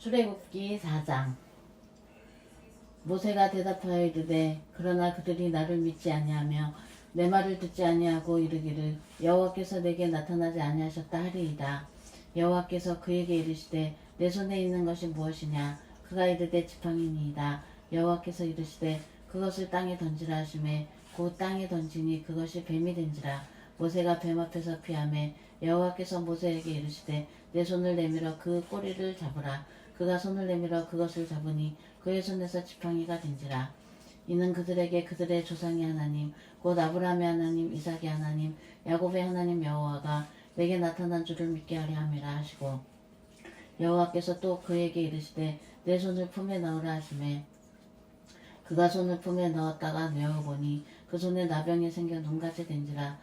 출애굽기 4장. 모세가 대답하여 이르되 그러나 그들이 나를 믿지 아니하며 내 말을 듣지 아니하고 이르기를 여호와께서 내게 나타나지 아니하셨다 하리이다. 여호와께서 그에게 이르시되 내 손에 있는 것이 무엇이냐? 그가 이르되 지팡이니이다. 여호와께서 이르시되 그것을 땅에 던지라 하심에 곧 땅에 던지니 그것이 뱀이 된지라. 모세가 뱀 앞에서 피하매 여호와께서 모세에게 이르시되 내 손을 내밀어 그 꼬리를 잡으라 그가 손을 내밀어 그것을 잡으니 그의 손에서 지팡이가 된지라. 이는 그들에게 그들의 조상의 하나님 곧 아브라함의 하나님 이삭의 하나님 야곱의 하나님 여호와가 내게 나타난 줄을 믿게 하려 함이라 하시고 여호와께서 또 그에게 이르시되 내 손을 품에 넣으라 하시매 그가 손을 품에 넣었다가 내어보니 그 손에 나병이 생겨 눈같이 된지라.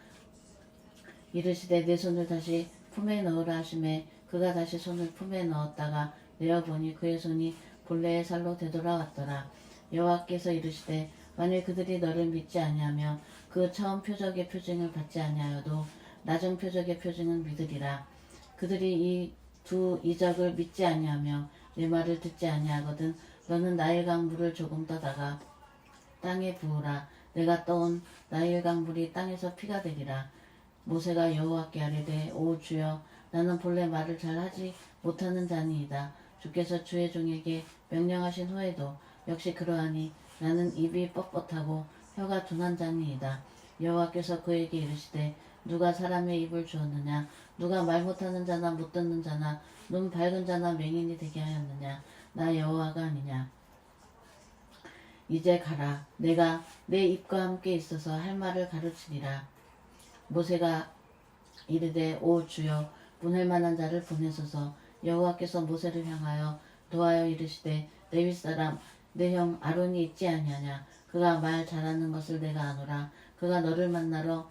이르시되 내 손을 다시 품에 넣으라 하심에 그가 다시 손을 품에 넣었다가 내어 보니 그의 손이 본래의 살로 되돌아왔더라. 여호와께서 이르시되 만일 그들이 너를 믿지 아니하며 그 처음 표적의 표징을 받지 아니하여도 나중 표적의 표징은 믿으리라. 그들이 이 두 이적을 믿지 아니하며 내 말을 듣지 아니하거든 너는 나일 강 물을 조금 떠다가 땅에 부으라. 내가 떠온 나일 강 물이 땅에서 피가 되리라. 모세가 여호와께 아뢰되 오 주여 나는 본래 말을 잘 하지 못하는 자니이다 주께서 주의 종에게 명령하신 후에도 역시 그러하니 나는 입이 뻣뻣하고 혀가 둔한 자니이다. 여호와께서 그에게 이르시되 누가 사람의 입을 주었느냐? 누가 말 못하는 자나 못 듣는 자나? 눈 밝은 자나 맹인이 되게 하였느냐? 나 여호와가 아니냐. 이제 가라. 내가 내 입과 함께 있어서 할 말을 가르치리라. 모세가 이르되 오 주여 보낼 만한 자를 보내소서 여호와께서 모세를 향하여 도하여 이르시되 레위 사람 내 형 아론이 있지 아니하냐? 그가 말 잘하는 것을 내가 아노라. 그가 너를 만나러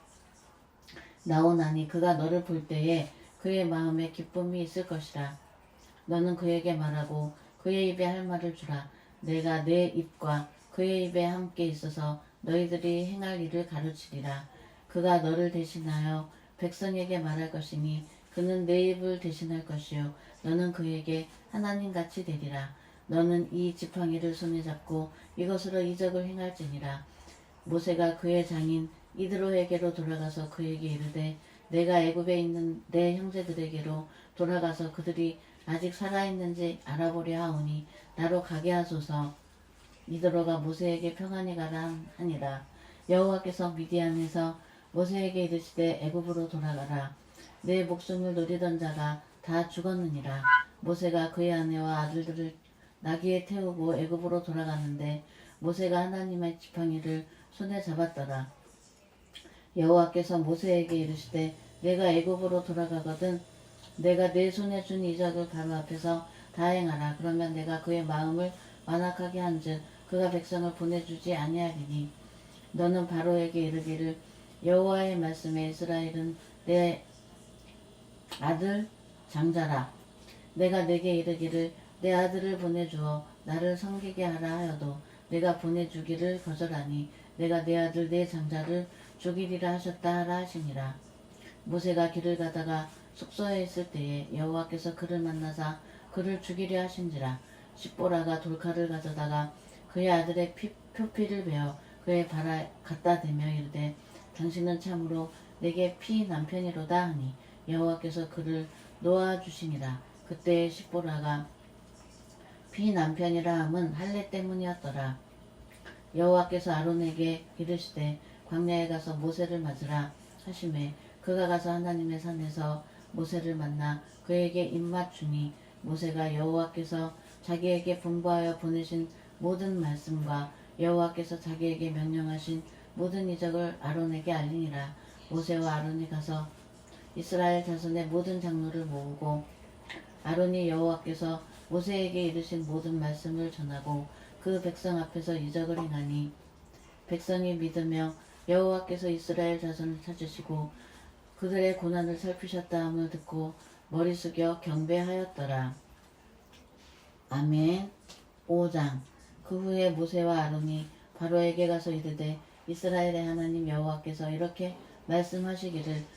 나오나니 그가 너를 볼 때에 그의 마음에 기쁨이 있을 것이라. 너는 그에게 말하고 그의 입에 할 말을 주라. 내가 내 입과 그의 입에 함께 있어서 너희들이 행할 일을 가르치리라. 그가 너를 대신하여 백성에게 말할 것이니 그는 내 입을 대신할 것이요 너는 그에게 하나님 같이 되리라. 너는 이 지팡이를 손에 잡고 이것으로 이적을 행할지니라. 모세가 그의 장인 이드로에게로 돌아가서 그에게 이르되 내가 애굽에 있는 내 형제들에게로 돌아가서 그들이 아직 살아있는지 알아보려 하오니 나로 가게 하소서. 이드로가 모세에게 평안히 가라 하니라. 여호와께서 미디안에서 모세에게 이르시되 애굽으로 돌아가라. 내 목숨을 노리던 자가 다 죽었느니라. 모세가 그의 아내와 아들들을 나귀에 태우고 애굽으로 돌아가는데 모세가 하나님의 지팡이를 손에 잡았더라. 여호와께서 모세에게 이르시되 내가 애굽으로 돌아가거든 내가 내 손에 준 이적을 바로 앞에서 다 행하라. 그러면 내가 그의 마음을 완악하게 한즉 그가 백성을 보내주지 아니하리니. 너는 바로에게 이르기를 여호와의 말씀에 이스라엘은 내 아들 장자라. 내가 내게 이르기를 내 아들을 보내주어 나를 섬기게 하라 하여도 내가 보내주기를 거절하니 내가 내 아들 내 장자를 죽이리라 하셨다 하라 하시니라. 모세가 길을 가다가 숙소에 있을 때에 여호와께서 그를 만나사 그를 죽이려 하신지라. 십보라가 돌칼을 가져다가 그의 아들의 피, 표피를 베어 그의 발에 갖다 대며 이르되 당신은 참으로 내게 피 남편이로다 하니 여호와께서 그를 놓아 주시니라 그때 십보라가 피 남편이라 함은 할례 때문이었더라. 여호와께서 아론에게 이르시되 광야에 가서 모세를 맞으라 하심에 그가 가서 하나님의 산에서 모세를 만나 그에게 입맞추니 모세가 여호와께서 자기에게 분부하여 보내신 모든 말씀과 여호와께서 자기에게 명령하신 모든 이적을 아론에게 알리니라. 모세와 아론이 가서 이스라엘 자손의 모든 장로를 모으고 아론이 여호와께서 모세에게 이르신 모든 말씀을 전하고 그 백성 앞에서 이적을 행하니 백성이 믿으며 여호와께서 이스라엘 자손을 찾으시고 그들의 고난을 살피셨다 함을 듣고 머리 숙여 경배하였더라. 아멘. 5장 그 후에 모세와 아론이 바로에게 가서 이르되 이스라엘의 하나님 여호와께서 이렇게 말씀하시기를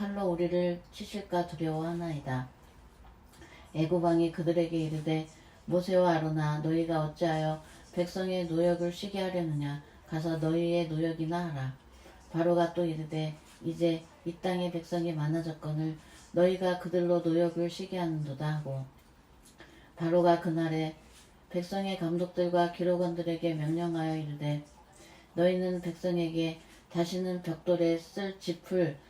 칼로 우리를 치실까 두려워하나이다. 애고방이 그들에게 이르되 모세와 아로나 너희가 어찌하여 백성의 노역을 쉬게 하려느냐 가서 너희의 노역이나 하라. 바로가 또 이르되 이제 이 땅의 백성이 많아졌거늘 너희가 그들로 노역을 쉬게 하는도다 하고 바로가 그날에 백성의 감독들과 기록원들에게 명령하여 이르되 너희는 백성에게 다시는 벽돌에 쓸 짚을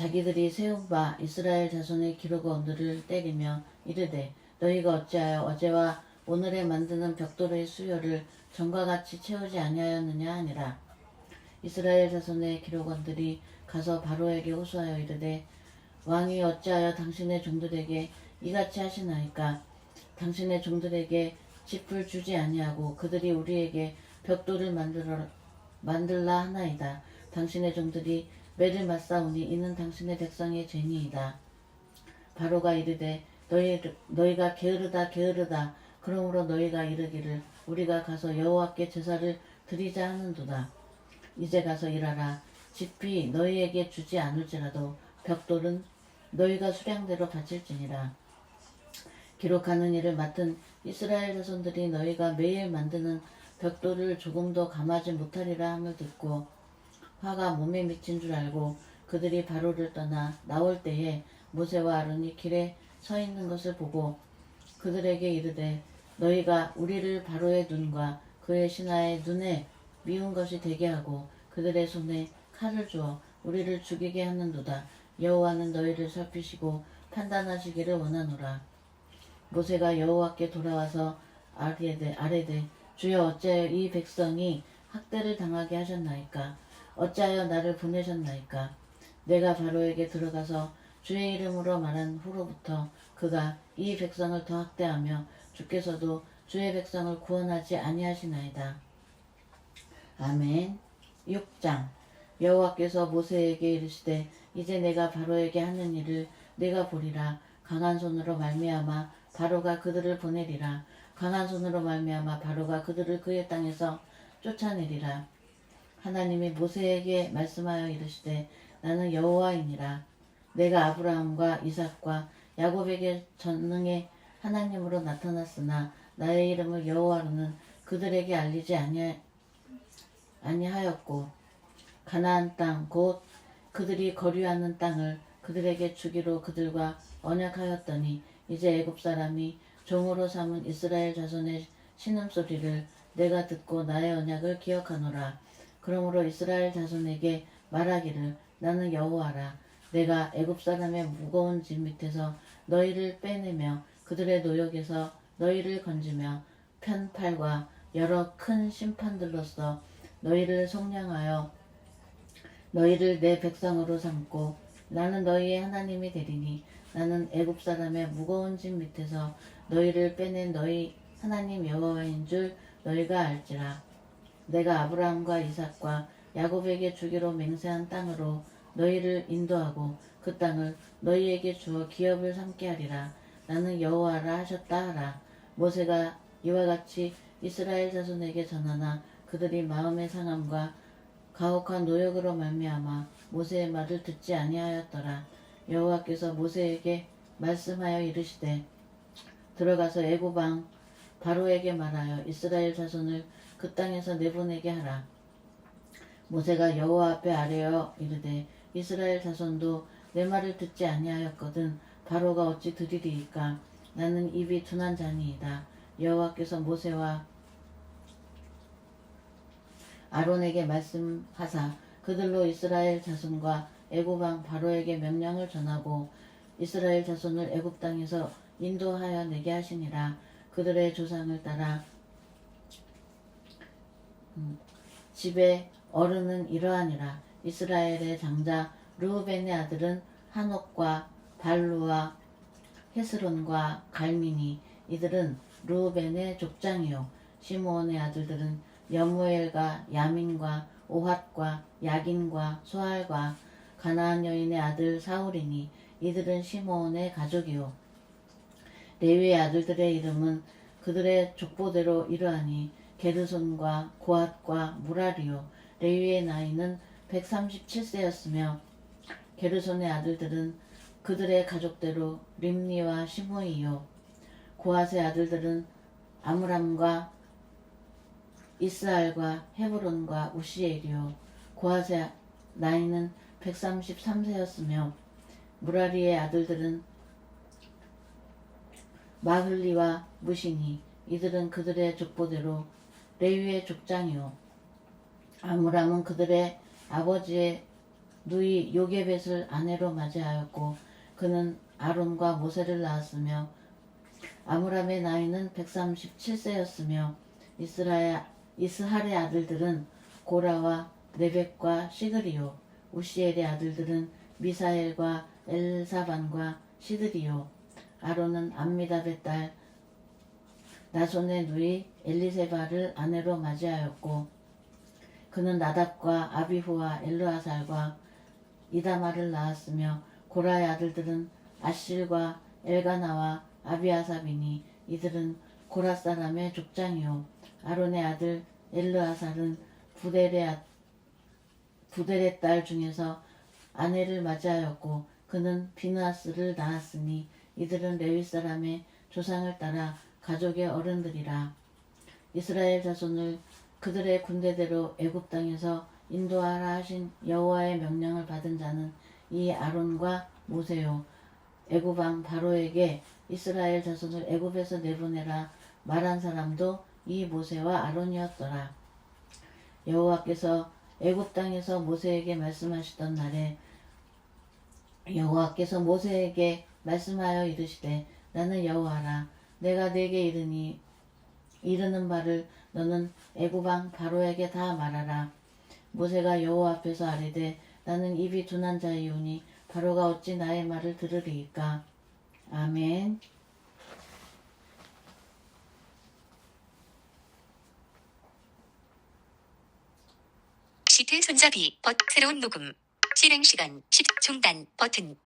자기들이 세운 바 이스라엘 자손의 기록원들을 때리며 이르되 너희가 어찌하여 어제와 오늘에 만드는 벽돌의 수요를 전과 같이 채우지 아니하였느냐 하니라 이스라엘 자손의 기록원들이 가서 바로에게 호소하여 이르되 왕이 어찌하여 당신의 종들에게 이같이 하시나이까 당신의 종들에게 짚을 주지 아니하고 그들이 우리에게 벽돌을 만들어 만들라 하나이다. 당신의 종들이 매를 맞사오니 이는 당신의 백성의 죄니이다. 바로가 이르되 너희 너희가 게으르다 게으르다 그러므로 너희가 이르기를 우리가 가서 여호와께 제사를 드리자 하는도다. 이제 가서 일하라. 집이 너희에게 주지 않을지라도 벽돌은 너희가 수량대로 바칠지니라. 기록하는 일을 맡은 이스라엘 자손들이 너희가 매일 만드는 벽돌을 조금도 감하지 못하리라 함을 듣고 화가 몸에 미친 줄 알고 그들이 바로를 떠나 나올 때에 모세와 아론이 길에 서 있는 것을 보고 그들에게 이르되 너희가 우리를 바로의 눈과 그의 신하의 눈에 미운 것이 되게 하고 그들의 손에 칼을 주어 우리를 죽이게 하는도다. 여호와는 너희를 살피시고 판단하시기를 원하노라. 모세가 여호와께 돌아와서 아뢰되 아뢰되 주여 어찌하여 이 백성이 학대를 당하게 하셨나이까 어찌하여 나를 보내셨나이까? 내가 바로에게 들어가서 주의 이름으로 말한 후로부터 그가 이 백성을 더 학대하며 주께서도 주의 백성을 구원하지 아니하시나이다. 아멘. 6장. 여호와께서 모세에게 이르시되 이제 내가 바로에게 하는 일을 내가 보리라. 강한 손으로 말미암아 바로가 그들을 보내리라. 강한 손으로 말미암아 바로가 그들을 그의 땅에서 쫓아내리라 하나님이 모세에게 말씀하여 이르시되 나는 여호와이니라 내가 아브라함과 이삭과 야곱에게 전능의 하나님으로 나타났으나 나의 이름을 여호와로는 그들에게 알리지 아니, 아니하였고 가나안 땅 곧 그들이 거류하는 땅을 그들에게 주기로 그들과 언약하였더니 이제 애굽 사람이 종으로 삼은 이스라엘 자손의 신음소리를 내가 듣고 나의 언약을 기억하노라. 그러므로 이스라엘 자손에게 말하기를 나는 여호와라. 내가 애굽 사람의 무거운 짐 밑에서 너희를 빼내며 그들의 노역에서 너희를 건지며 편팔과 여러 큰 심판들로서 너희를 속량하여 너희를 내 백성으로 삼고 나는 너희의 하나님이 되리니 나는 애굽 사람의 무거운 짐 밑에서 너희를 빼낸 너희 하나님 여호와인 줄 너희가 알지라 내가 아브라함과 이삭과 야곱에게 주기로 맹세한 땅으로 너희를 인도하고 그 땅을 너희에게 주어 기업을 삼게 하리라 나는 여호와라 하셨다 하라 모세가 이와 같이 이스라엘 자손에게 전하나 그들이 마음의 상함과 가혹한 노역으로 말미암아 모세의 말을 듣지 아니하였더라. 여호와께서 모세에게 말씀하여 이르시되 들어가서 애굽 왕 바로에게 말하여 이스라엘 자손을 그 땅에서 내보내게 하라. 모세가 여호와 앞에 아뢰어 이르되 이스라엘 자손도 내 말을 듣지 아니하였거든 바로가 어찌 들으리이까 나는 입이 둔한 자니이다. 여호와께서 모세와 아론에게 말씀하사 그들로 이스라엘 자손과 애굽 왕 바로에게 명령을 전하고 이스라엘 자손을 애굽 땅에서 인도하여 내게 하시니라 그들의 조상을 따라 음, 집의 어른은 이러하니라. 이스라엘의 장자 르우벤의 아들은 한옥과 발루와 헤스론과 갈미니 이들은 르우벤의 족장이요. 시므온의 아들들은 여무엘과 야민과 오핫과 야긴과 소알과 가나안 여인의 아들 사울이니 이들은 시므온의 가족이요. 레위의 아들들의 이름은 그들의 족보대로 이러하니 게르손과 고핫과 무라리요 레위의 나이는 137세였으며 게르손의 아들들은 그들의 가족대로 림니와 시므이요. 고핫의 아들들은 아므람과 이스알과 헤브론과 우시엘이요. 고핫의 나이는 133세였으며 무라리의 아들들은 마흘리와 무시니 이들은 그들의 족보대로 레위의 족장이요 아므람은 그들의 아버지의 누이 요게벳을 아내로 맞이하였고 그는 아론과 모세를 낳았으며 아므람의 나이는 137세였으며 이스라엘 이스할의 아들들은 고라와 레벡과 시드리요 우시엘의 아들들은 미사엘과 엘사반과 시드리요 아론은 암미답의 딸 나손의 누이 엘리세바를 아내로 맞이하였고 그는 나답과 아비후와 엘르아살과 이다마를 낳았으며 고라의 아들들은 아실과 엘가나와 아비아삽이니 이들은 고라 사람의 족장이요. 아론의 아들 엘르아살은 부델의 아- 부델의 딸 중에서 아내를 맞이하였고 그는 비누아스를 낳았으니 이들은 레위 사람의 조상을 따라 가족의 어른들이라 이스라엘 자손을 그들의 군대대로 애굽 땅에서 인도하라 하신 여호와의 명령을 받은 자는 이 아론과 모세요. 애굽 왕 바로에게 이스라엘 자손을 애굽에서 내보내라 말한 사람도 이 모세와 아론이었더라. 여호와께서 애굽 땅에서 모세에게 말씀하시던 날에 여호와께서 모세에게 말씀하여 이르시되 나는 여호와라 내가 내게 이르니 이르는 말을 너는 애굽 왕 바로에게 다 말하라. 모세가 여호와 앞에서 아뢰되 나는 입이 둔한 자이오니 바로가 어찌 나의 말을 들으리이까? 아멘. 시트 손잡이 버 새로운 녹음. 실행 시간 10 중단 버튼